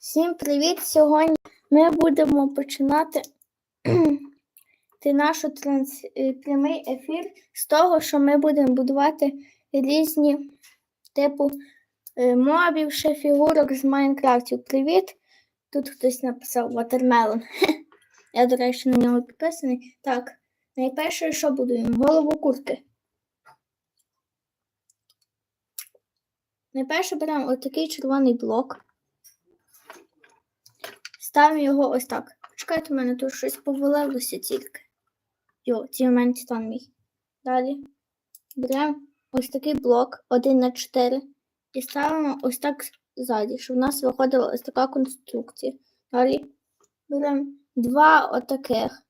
Всім привіт! Сьогодні ми будемо починати ти наш транс... е, прямий ефір з того, що ми будемо будувати різні типу е, мобів, ще фігурок з Майнкрафтів. Привіт! Тут хтось написав Watermelon. Я, до речі, на нього підписаний. Так, найперше, що будуємо? Голову курки. Найперше беремо отакий червоний блок. Ставимо його ось так. Чекайте, у мене тут щось повалилося тільки. Йо, ці в мене мій. Далі беремо ось такий блок 1 на 4 і ставимо ось так ззаді, щоб у нас виходила ось така конструкція. Далі беремо два отаких.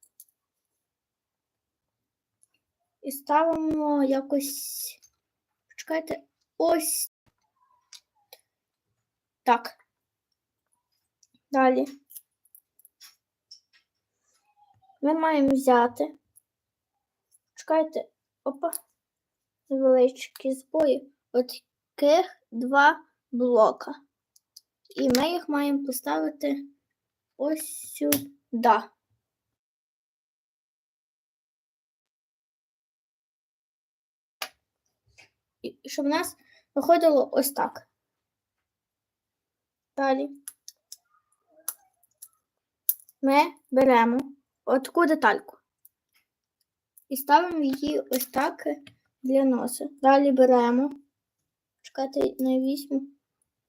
І ставимо якось. Чекайте, ось так. Далі. Ми маємо взяти. Чекайте, опа, невеличкі збої. Отаких два блока. І ми їх маємо поставити ось сюди. І щоб в нас виходило ось так. Далі ми беремо отаку детальку і ставимо її ось так для носа. Далі беремо, чекайте, не візьму,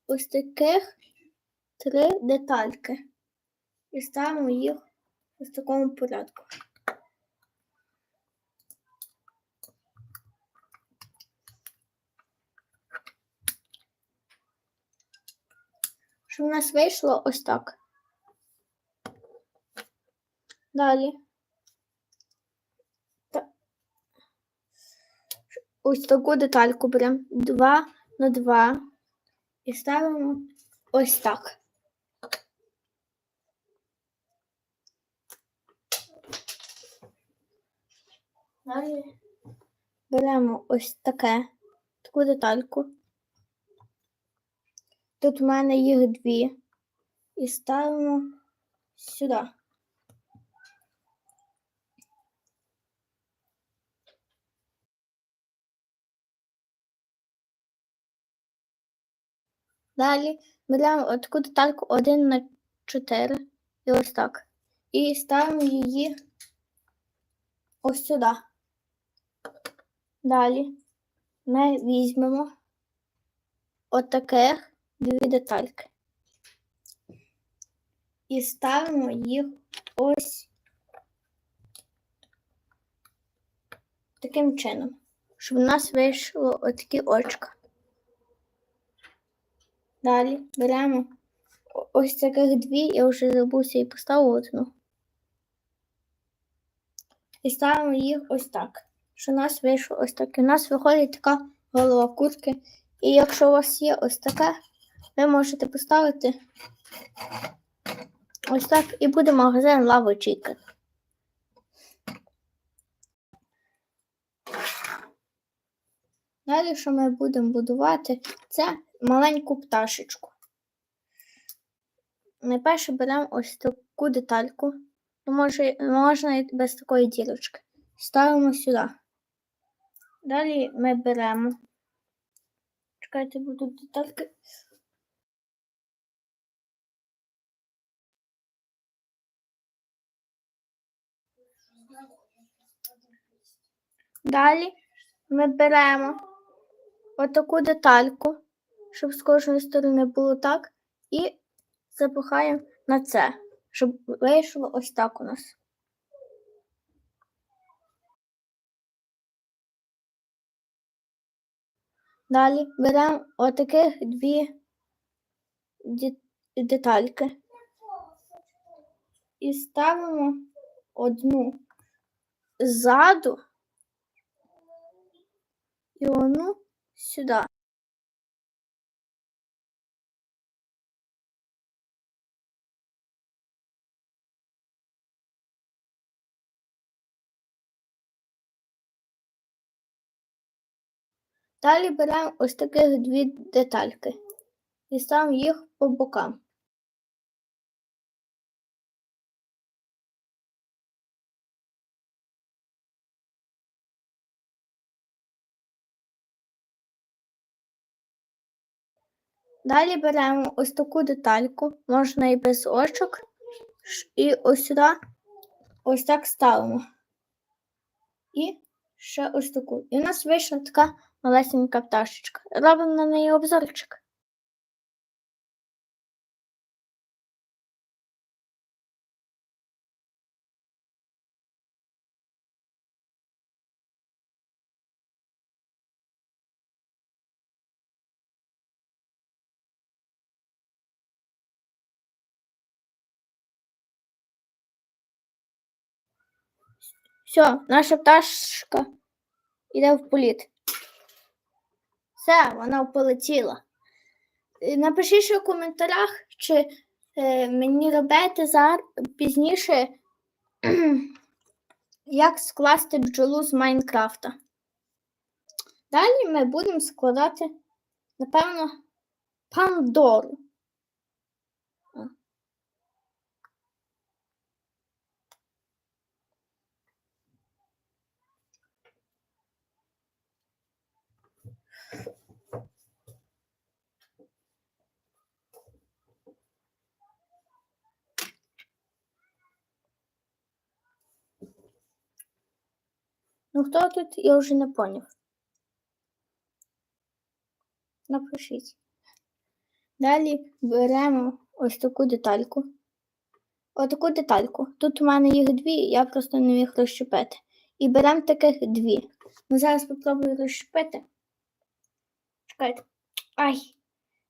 ось таких три детальки. І ставимо їх ось такому порядку. Щоб у нас вийшло ось так. Далі. Ось таку детальку беремо 2 на 2 і ставимо ось так. Далі беремо ось таке, таку детальку. Тут в мене їх дві. І ставимо сюди. Далі беремо таку детальку 1 на 4 і ось так. І ставимо її ось сюди. Далі ми візьмемо отаких дві детальки. І ставимо їх ось таким чином, щоб у нас вийшло отакі очка. Далі беремо ось таких дві, я вже забувся і поставив одну. І ставимо їх ось так. Що у нас вийшло ось так. У нас виходить така голова курки. І якщо у вас є ось таке, ви можете поставити ось так і буде магазин Lava Далі, що ми будемо будувати, це маленьку пташечку. Найперше беремо ось таку детальку. Ну, може, можна і без такої дірочки. Ставимо сюди. Далі ми беремо. Чекайте, будуть детальки. Далі ми беремо отаку детальку, щоб з кожної сторони було так, і запихаємо на це, щоб вийшло ось так у нас. Далі беремо отаких дві детальки і ставимо одну ззаду і одну сюди. Далі беремо ось таких дві детальки і ставимо їх по бокам. Далі беремо ось таку детальку, можна і без очок, і ось сюди ось так ставимо. І ще ось таку. І у нас вийшла така малесенька пташечка. Робимо на неї обзорчик. Все, наша пташка йде в політ. Все, вона полетіла. Е, Напишіть в коментарях, чи е, мені робити зараз пізніше, як скласти бджолу з Майнкрафта. Далі ми будемо складати, напевно, Пандору. Ну, хто тут, я вже не поняв. Напишіть. Далі беремо ось таку детальку. Отаку детальку. Тут у мене їх дві, я просто не міг розщепити. І беремо таких дві. Ну, зараз спробую розщепити. Чекайте. Ай,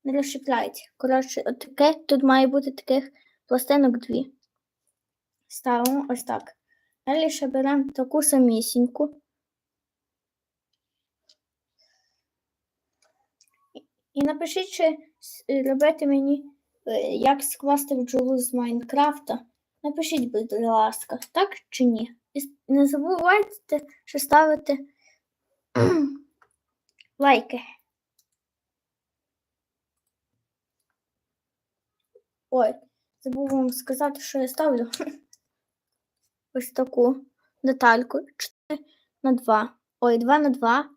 не розщепляється. Коротше, отаке. Тут має бути таких пластинок дві. Ставимо ось так. Далі ще беремо таку самісіньку. І напишіть, чи с- робити мені, е, як скласти бджолу з Майнкрафта. Напишіть, будь ласка, так чи ні. І не забувайте, що ставити лайки. Ой, забув вам сказати, що я ставлю ось таку детальку 4 на 2. Ой, 2 на 2.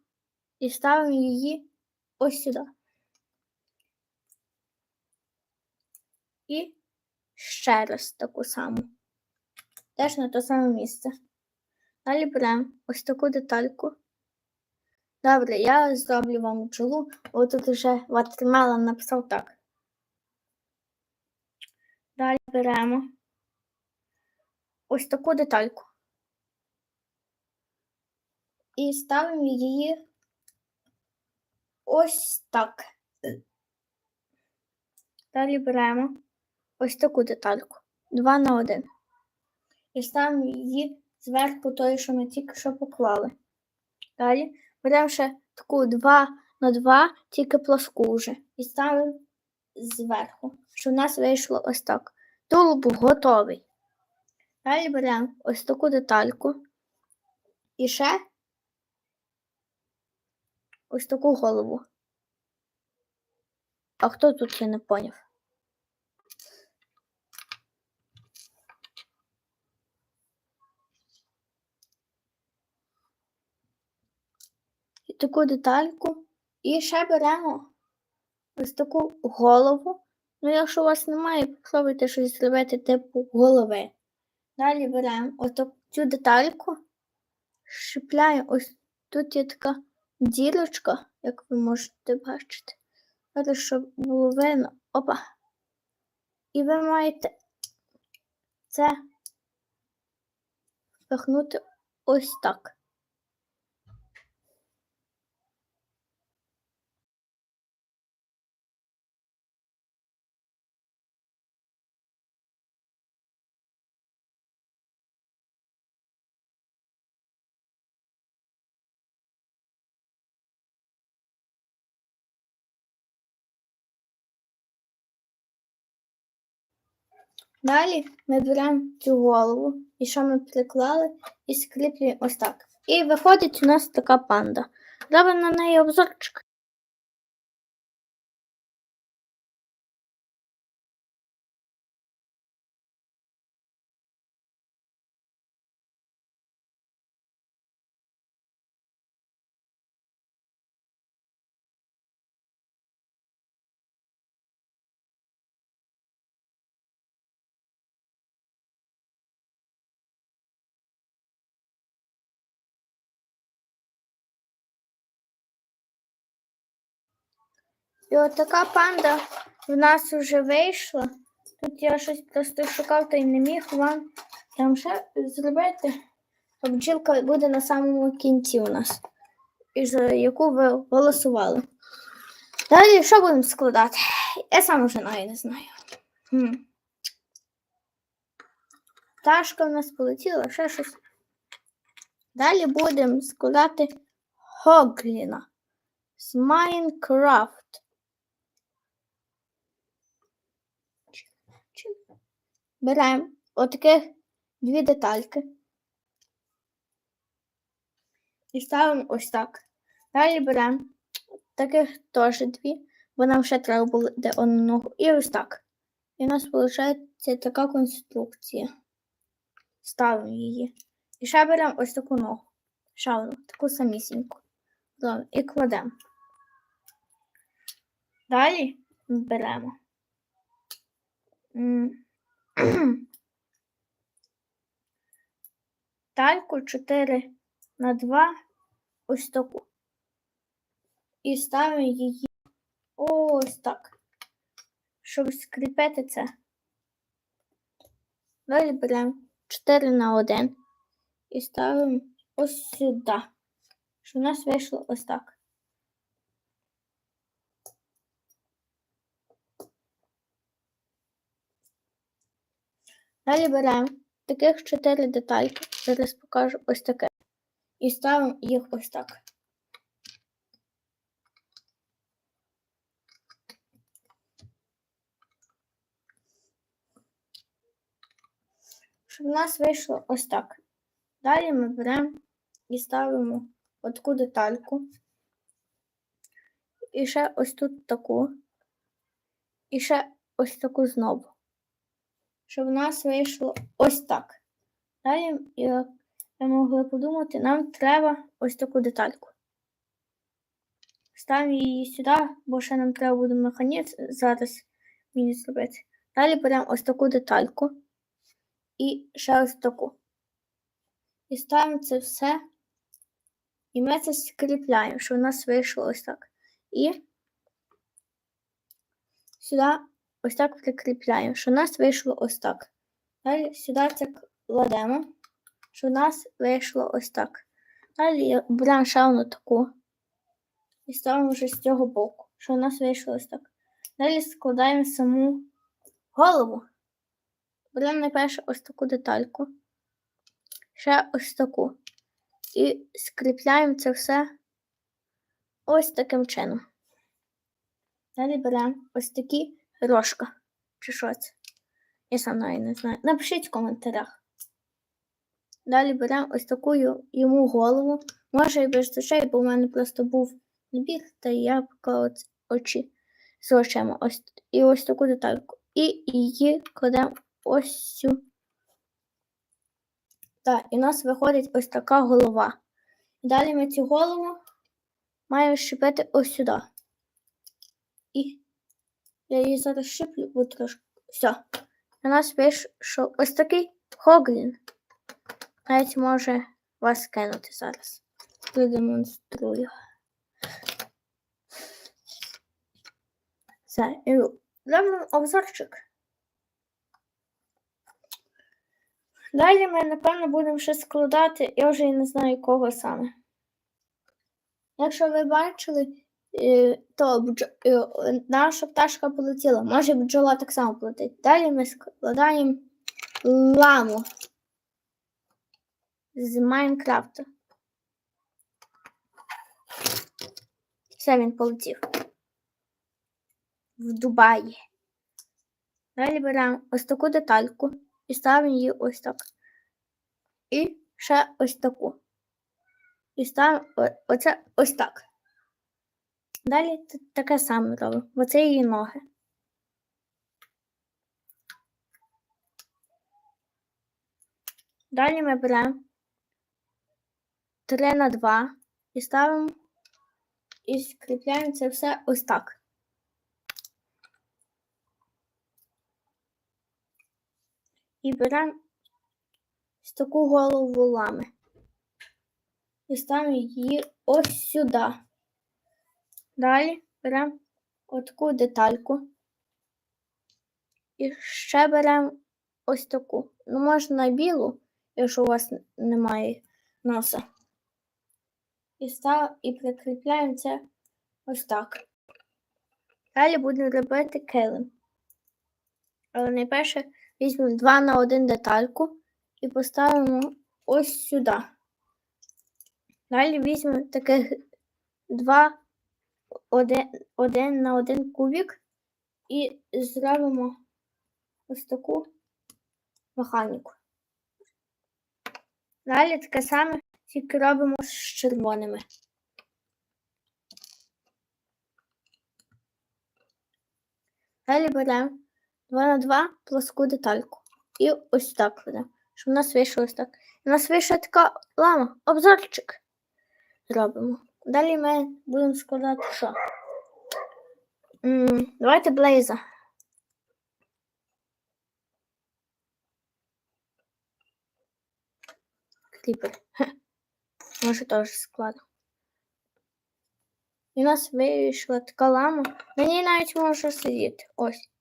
І ставимо її ось сюди. І ще раз таку саму. Теж на те саме місце. Далі беремо ось таку детальку. Добре, я зроблю вам бджолу. О, тут вже Ватермелон написав так. Далі беремо ось таку детальку. І ставимо її ось так. Далі беремо ось таку детальку. 2 на 1. І ставимо її зверху тої, що ми тільки що поклали. Далі беремо ще таку 2 на 2, тільки плоску вже. І ставимо зверху, щоб у нас вийшло ось так. Тулуб готовий. Далі беремо ось таку детальку. І ще ось таку голову. А хто тут я не поняв? Таку детальку. І ще беремо ось таку голову. Ну, якщо у вас немає, попробуйте щось зробити типу голови. Далі беремо ось цю детальку, щепляємо ось тут є така дірочка, як ви можете бачити. Зараз, щоб було видно. Опа. І ви маєте це впихнути ось так. Далі ми беремо цю голову, і що ми приклали, і скріплюємо ось так. І виходить у нас така панда. Робимо на неї обзорчик. І от така панда в нас вже вийшла. Тут я щось просто шукав та й не міг вам там ще зробити. А бджілка буде на самому кінці у нас, і за яку ви голосували. Далі що будемо складати? Я сам вже навіть не знаю. Хм. Пташка в нас полетіла, ще щось. Далі будемо складати Хогліна з Майнкрафт. Беремо отаких дві детальки. І ставимо ось так. Далі беремо таких теж дві, бо нам ще треба було де одну ногу. І ось так. І у нас виходить така конструкція. Ставимо її. І ще беремо ось таку ногу. Ще таку самісіньку. І кладемо. Далі беремо. Тальку 4 на 2 ось таку. І ставимо її ось так, щоб скріпити це. Далі беремо 4 на 1 і ставимо ось сюди, щоб у нас вийшло ось так. Далі беремо таких 4 детальки, зараз покажу ось таке. І ставимо їх ось так. Щоб у нас вийшло ось так. Далі ми беремо і ставимо отаку детальку. І ще ось тут таку. І ще ось таку знову. Щоб у нас вийшло ось так. Далі, як ви могли подумати, нам треба ось таку детальку. Ставимо її сюди, бо ще нам треба буде механізм зараз мені зробити. Далі беремо ось таку детальку і ще ось таку. І ставимо це все. І ми це скріпляємо, щоб у нас вийшло ось так. І сюди ось так прикріпляємо, що у нас вийшло ось так. Далі сюди це кладемо, що у нас вийшло ось так. Далі беремо одну таку і ставимо вже з цього боку, що у нас вийшло ось так. Далі складаємо саму голову. Беремо найперше ось таку детальку, ще ось таку. І скріпляємо це все ось таким чином. Далі беремо ось такі рожка. Чи що це? Я сам навіть не знаю. Напишіть в коментарях. Далі беремо ось таку йому голову. Може і без очей, бо в мене просто був набір, та я поклала очі з очима. Ось, і ось таку детальку. І її кладемо ось сюди. Так, і у нас виходить ось така голова. Далі ми цю голову маємо щепити ось сюди. І я її зараз щеплю, трошки. Все. У нас вийшов ось такий хоглін. Навіть може вас кинути зараз. Продемонструю. Все, і зробимо обзорчик. Далі ми, напевно, будемо ще складати, я вже не знаю кого саме. Якщо ви бачили, то е, наша пташка полетіла. Може бджола так само полетить. Далі ми складаємо ламу з Майнкрафта. Все, він полетів. В Дубаї. Далі беремо ось таку детальку і ставимо її ось так. І ще ось таку. І ставимо оце ось так. Далі таке саме робимо. Оце її ноги. Далі ми беремо 3 на 2 і ставимо і скріпляємо це все ось так. І беремо таку голову лами. І ставимо її ось сюди. Далі беремо отаку детальку. І ще беремо ось таку. Ну, можна білу, якщо у вас немає носа. І, став, і прикріпляємо це ось так. Далі будемо робити килим. Але найперше візьмемо 2 на 1 детальку і поставимо ось сюди. Далі візьмемо таких 2 1, 1 на 1 кубик і зробимо ось таку механіку. Далі таке саме тільки робимо з червоними. Далі беремо 2 на 2 плоску детальку. І ось так кладемо, щоб у нас вийшло ось так. У нас вийшла така лама, обзорчик зробимо. Далі ми будемо складати що? М, Давайте блейза. Кріпер. Хе. Може теж складу. І у нас вийшла така лама. На ній навіть можна сидіти. Ось.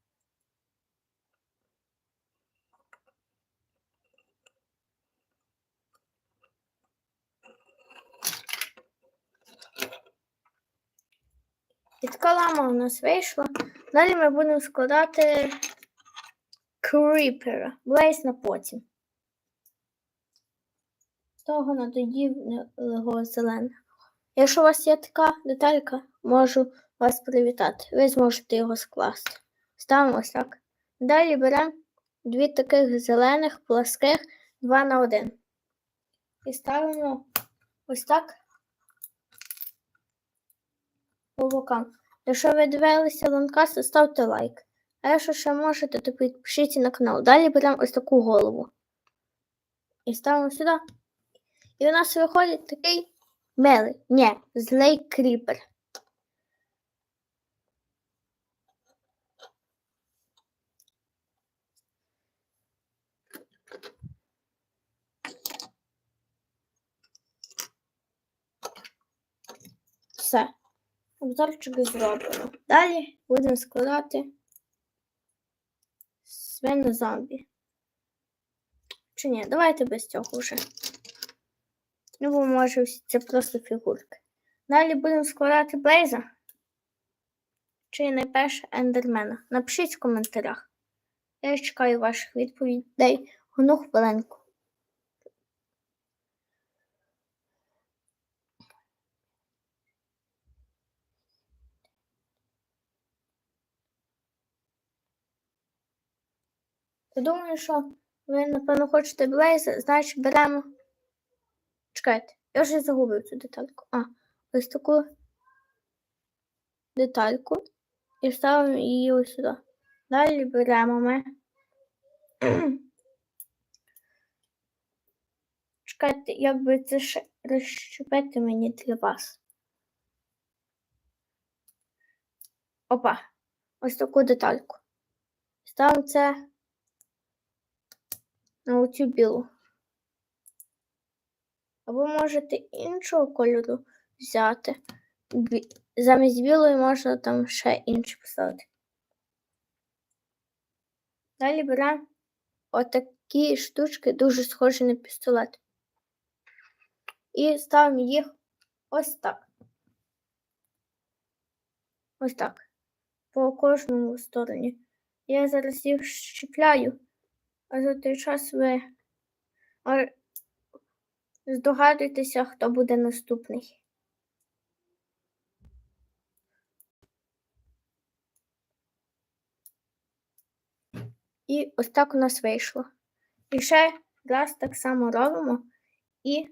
І така лама у нас вийшла. Далі ми будемо складати кріпера. Блейз на потім. Того надоївного зеленого. Якщо у вас є така деталька, можу вас привітати. Ви зможете його скласти. Ставимо ось так. Далі беремо дві таких зелених пласких 2 на 1. І ставимо ось так по бокам. Якщо ви дивилися ланкаст, ставте лайк. А якщо ще можете, то підпишіться на канал. Далі беремо ось таку голову. І ставимо сюди. І у нас виходить такий милий, ні, злий кріпер. Все. Обзорчик зроблено. Далі будемо складати свину зомбі. Чи ні, давайте без цього вже. Ну, бо може це просто фігурки. Далі будемо складати Блейза. Чи найперше ендермена. Напишіть в коментарях. Я чекаю ваших відповідей. Одну хвилинку. Я думаю, що ви, напевно, хочете Блейза, значить беремо. Чекайте, я вже загубив цю детальку. А, ось таку детальку і ставимо її ось сюди. Далі беремо ми. Чекайте, як би це ще розщепити мені для вас. Опа, ось таку детальку. Ставимо це оцю білу. Або можете іншого кольору взяти. Замість білої можна там ще інші поставити. Далі беремо отакі штучки, дуже схожі на пістолет. І ставимо їх ось так. Ось так. По кожному стороні. Я зараз їх щіпляю, а за той час ви здогадуєтеся, хто буде наступний. І ось так у нас вийшло. І ще раз так само робимо. І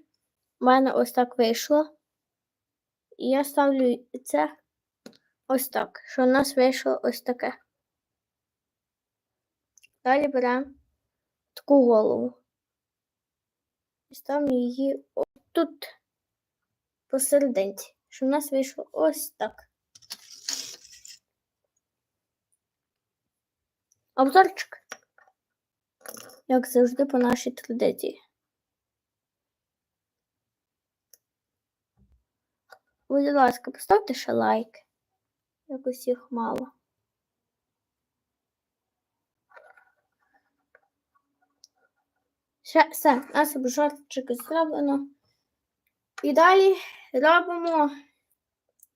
в мене ось так вийшло. І я ставлю це ось так, що у нас вийшло ось таке. Далі беремо таку голову. І ставимо її ось тут посерединці, що в нас вийшло ось так. Обзорчик. Як завжди по нашій традиції. Будь ласка, поставте ще лайк. Якось їх мало. Ще все, у нас обжорчики зроблено. І далі робимо,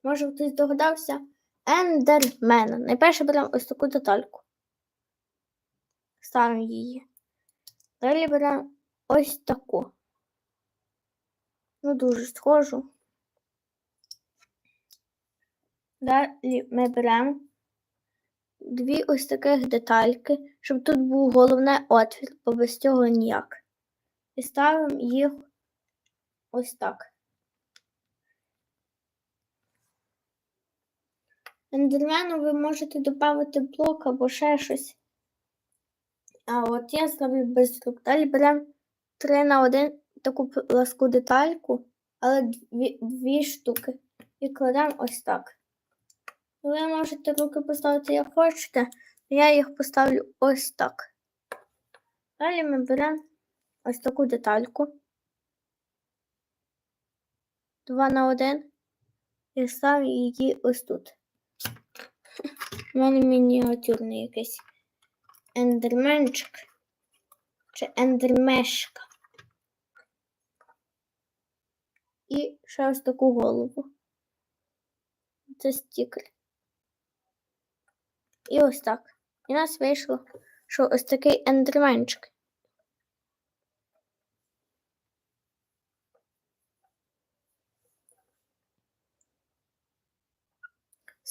може хтось догадався, ендермена. Найперше беремо ось таку детальку. Ставимо її. Далі беремо ось таку. Ну, дуже схожу. Далі ми беремо дві ось таких детальки, щоб тут був головне отвір, бо без цього ніяк. І ставимо їх ось так. Ендермену ви можете додати блок або ще щось. А от я зроблю без рук. Далі беремо 3 на 1 таку пласку детальку, але дві, дві штуки. І кладемо ось так. Ви можете руки поставити як хочете, я їх поставлю ось так. Далі ми беремо ось таку детальку. 2 на 1 і ставимо її ось тут. У мене мініатюрний якийсь ендерменчик чи ендермешка. І ще ось таку голову. Це стікер. І ось так. І нас вийшло, що ось такий ендерменчик.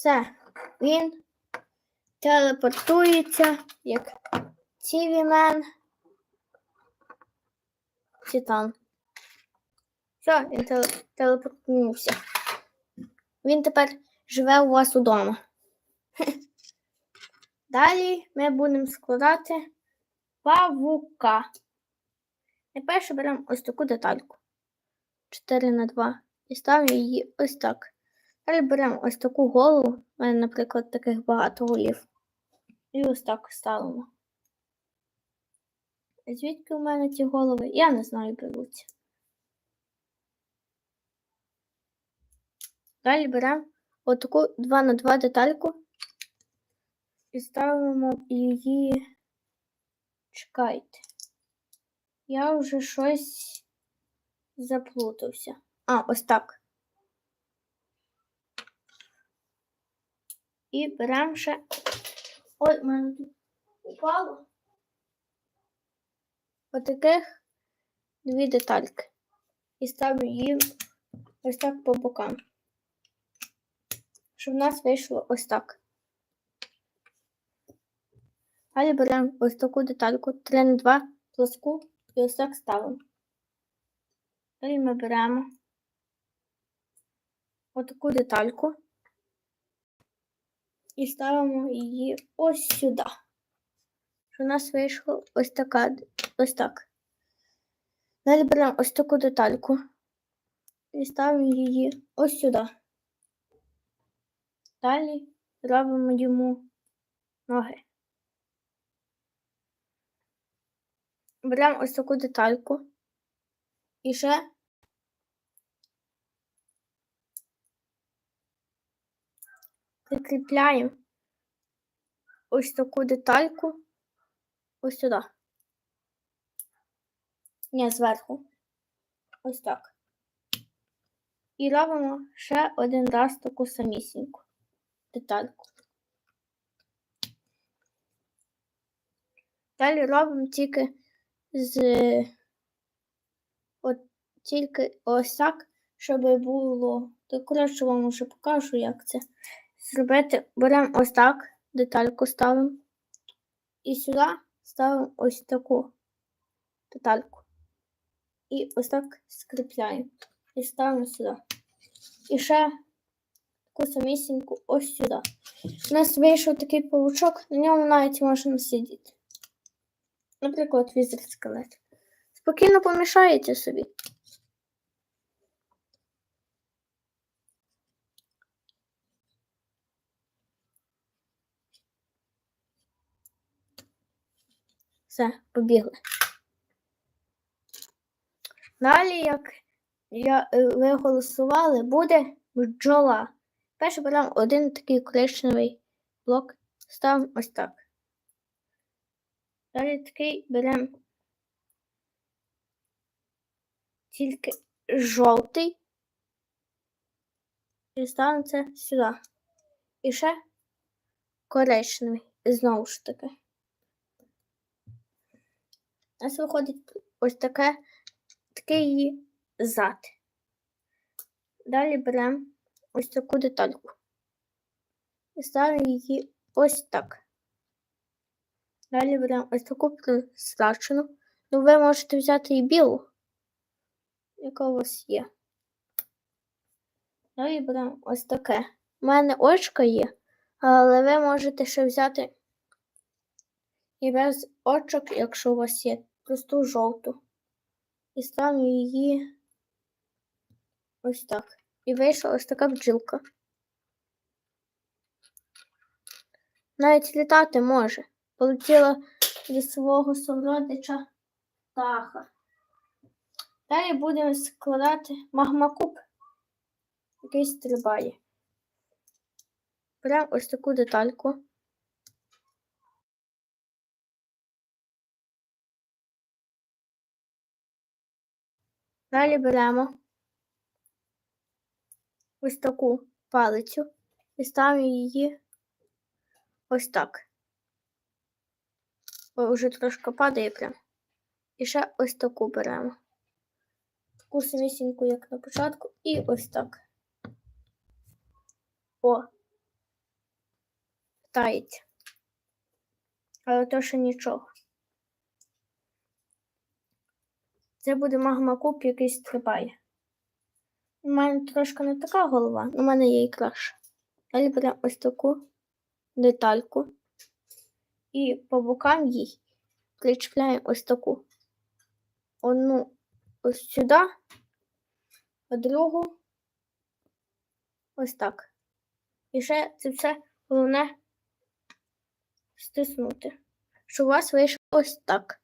Все, він телепортується як Тівімен Титан. Все, він теле телепортнувся. Він тепер живе у вас удома. Далі ми будемо складати павука. Найперше беремо ось таку детальку. 4 на 2 і ставимо її ось так. Далі беремо ось таку голову. У мене, наприклад, таких багато голів. І ось так ставимо. Звідки у мене ці голови? Я не знаю, беруться. Далі беремо отаку 2 на 2 детальку і ставимо її. Чекайте. Я вже щось заплутався. А, ось так. І беремо ще. Ой, в мене тут упало. Отаких дві детальки. І ставлю її ось так по бокам. Щоб в нас вийшло ось так. Далі беремо ось таку детальку 3 на 2 плоску і ось так ставимо. Далі ми беремо отаку детальку і ставимо її ось сюди. У нас вийшло ось така, ось так. Далі беремо ось таку детальку і ставимо її ось сюди. Далі робимо йому ноги. Беремо ось таку детальку і ще прикріпляємо ось таку детальку ось сюди. Ні, зверху. Ось так. І робимо ще один раз таку самісіньку детальку. Далі робимо тільки з от тільки ось так, щоб було. То коротше вам вже покажу, як це зробити. Беремо ось так, детальку ставимо. І сюди ставимо ось таку детальку. І ось так скріпляємо. І ставимо сюди. І ще таку самісіньку ось сюди. У нас вийшов такий павучок, на ньому навіть можна сидіти. Наприклад, візер скелет. Спокійно помішаєте собі. Все, побігли. Далі, як я, е, ви голосували, буде бджола. Перше беремо один такий коричневий блок, ставимо ось так. Далі такий беремо тільки жовтий. І ставимо це сюди. І ще коричневий. Знову ж таки. У нас виходить ось таке, такий її зад. Далі беремо ось таку детальку. І ставимо її ось так. Далі беремо ось таку присрачену. Ну, ви можете взяти і білу, яка у вас є. Далі беремо ось таке. У мене очка є, але ви можете ще взяти і без очок, якщо у вас є просту жовту. І ставимо її ось так. І вийшла ось така бджілка. Навіть літати може. Полетіла від свого сородича птаха. Далі будемо складати магмакуб, який стрибає. Беремо ось таку детальку. Далі беремо ось таку палицю і ставимо її ось так. О, вже трошки падає прям. І ще ось таку беремо. Таку самісіньку, як на початку, і ось так. О. Тається. Але то ще нічого. Це буде магмакуб, який стрибає. У мене трошки не така голова, у мене є і краще. Далі беремо ось таку детальку і по бокам їй причіпляємо ось таку. Одну ось сюди, а другу ось так. І ще це все головне стиснути, щоб у вас вийшло ось так.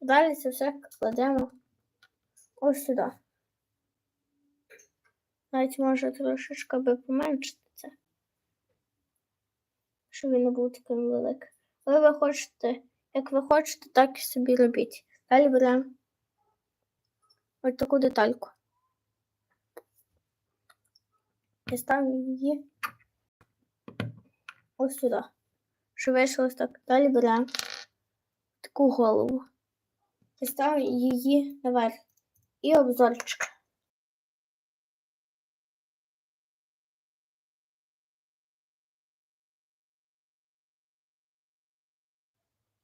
Далі це все кладемо ось сюди. Навіть може трошечки би поменшити це, щоб він не був таким великим. Але ви хочете, як ви хочете, так і собі робіть. Далі беремо ось таку детальку. І ставимо її ось сюди. Щоб вийшло ось так. Далі беремо таку голову. І ставимо її наверх. І обзорчик.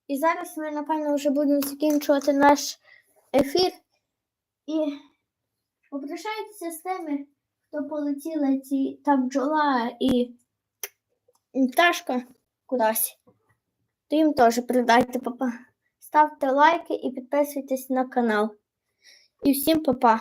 І зараз ми, напевно, вже будемо закінчувати наш ефір. І попрощайтеся з тими, хто полетіли ці та бджола і пташка кудись. То їм теж передайте, папа. Ставте лайки і підписуйтесь на канал. І всім папа.